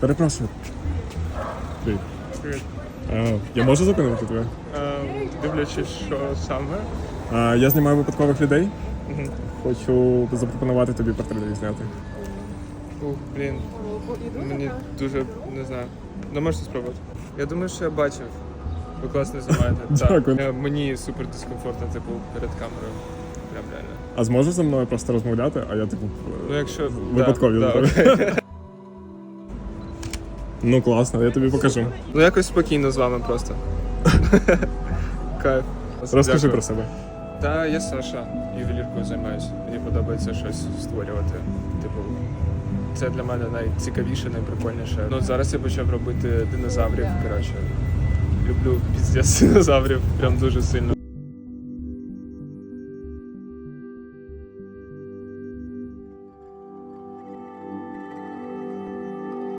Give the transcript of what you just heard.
Перепрошую. Привіт. Привіт. Я можу зупинити тебе? Е, Дивлячись, що саме. Я знімаю випадкових людей. Хочу запропонувати тобі портрет зняти. Ух, блін. Мені дуже не знаю. Ну можете спробувати. Я думаю, що я бачив. Ви класно знімаєте. Дякую. Так. Е, Мені супер дискомфортно, типу, перед камерою. Прям реально. А зможеш зі мною просто розмовляти, а я типу. Ну якщо. Випадкові Да, да, окей. Ну класно, я тобі покажу. Ну якось спокійно з вами просто. Кайф. Розкажи Дякую. про себе. Та я Саша, ювеліркою займаюся. Мені подобається щось створювати. Типу, це для мене найцікавіше, найприкольніше. Ну зараз я почав робити динозаврів. Коротше, люблю піздець динозаврів, прям дуже сильно.